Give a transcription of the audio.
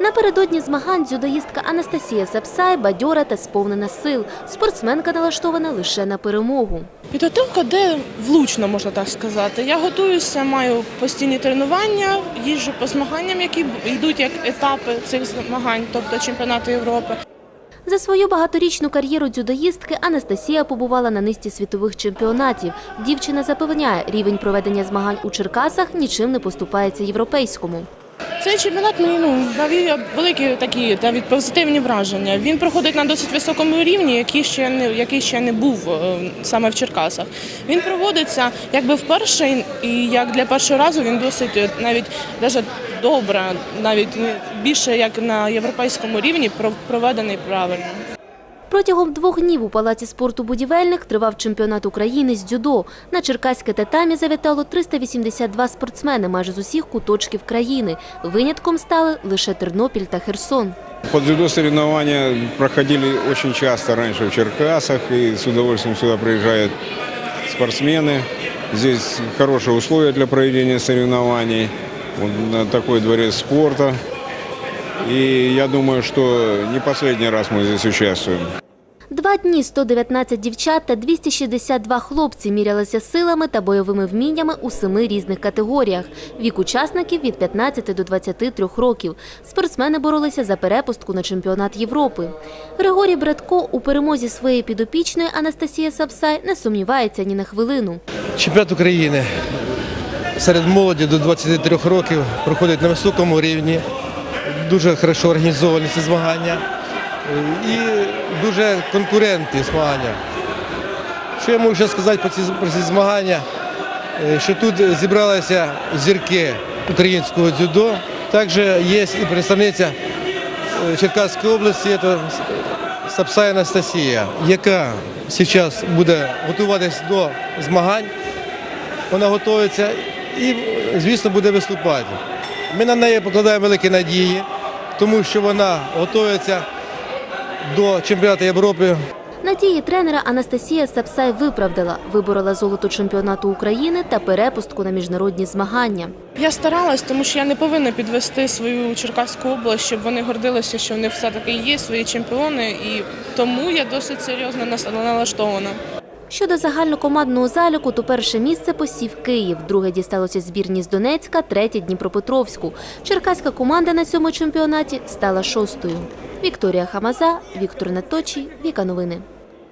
Напередодні змагань дзюдоїстка Анастасія Сапсай бадьора та сповнена сил. Спортсменка налаштована лише на перемогу. Підготовка де влучно, можна так сказати. Я готуюся, маю постійні тренування, їжджу по змаганням, які йдуть як етапи цих змагань, тобто чемпіонату Європи. За свою багаторічну кар'єру дзюдоїстки Анастасія побувала на низці світових чемпіонатів. Дівчина запевняє, рівень проведення змагань у Черкасах нічим не поступається європейському. Цей чемпіонат мені ну, навів великі такі навіть позитивні враження. Він проходить на досить високому рівні, який ще не який ще не був е, саме в Черкасах. Він проводиться якби вперше, і як для першого разу він досить навіть навіть даже добре, навіть більше як на європейському рівні про- проведений правильно. Протягом двох днів у палаці спорту будівельник тривав чемпіонат України з дзюдо. На черкаське татамі завітало 382 спортсмени майже з усіх куточків країни. Винятком стали лише Тернопіль та Херсон. Под дзюдо соревнования проходили очень часто раньше в Черкасах, и с удовольствием сюда приезжают спортсмены. Здесь хорошие условия для проведения соревнований, вот такой дворец спорта. И я думаю, что не последний раз мы здесь участвуем. Два дні 119 дівчат та 262 хлопці мірялися силами та бойовими вміннями у семи різних категоріях. Вік учасників від 15 до 23 років. Спортсмени боролися за перепустку на чемпіонат Європи. Григорій Братко у перемозі своєї підопічної Анастасія Сапсай не сумнівається ні на хвилину. Чемпіонат України серед молоді до 23 років проходить на високому рівні. Дуже хорошо організовані ці змагання і дуже конкурентні змагання. Що я можу ще сказати про ці, про ці змагання? Е, Що тут зібралися зірки українського дзюдо. Також є і представниця е, Черкаської області, це Сапсай Анастасія, яка зараз буде готуватись до змагань. Вона готується і, звісно, буде виступати. Ми на неї покладаємо великі надії, тому що вона готується до чемпіонату Європи Надії тренера Анастасія Сапсай виправдала, виборола золото чемпіонату України та перепустку на міжнародні змагання. Я старалась, тому що я не повинна підвести свою Черкаську область, щоб вони гордилися, що вони все-таки є свої чемпіони, і тому я досить серйозно налаштована. Щодо загальнокомандного заліку, то перше місце посів Київ, друге дісталося збірні з Донецька, третє Дніпропетровську. Черкаська команда на цьому чемпіонаті стала шостою. Вікторія Хамаза, Віктор Наточі, Віка Новини.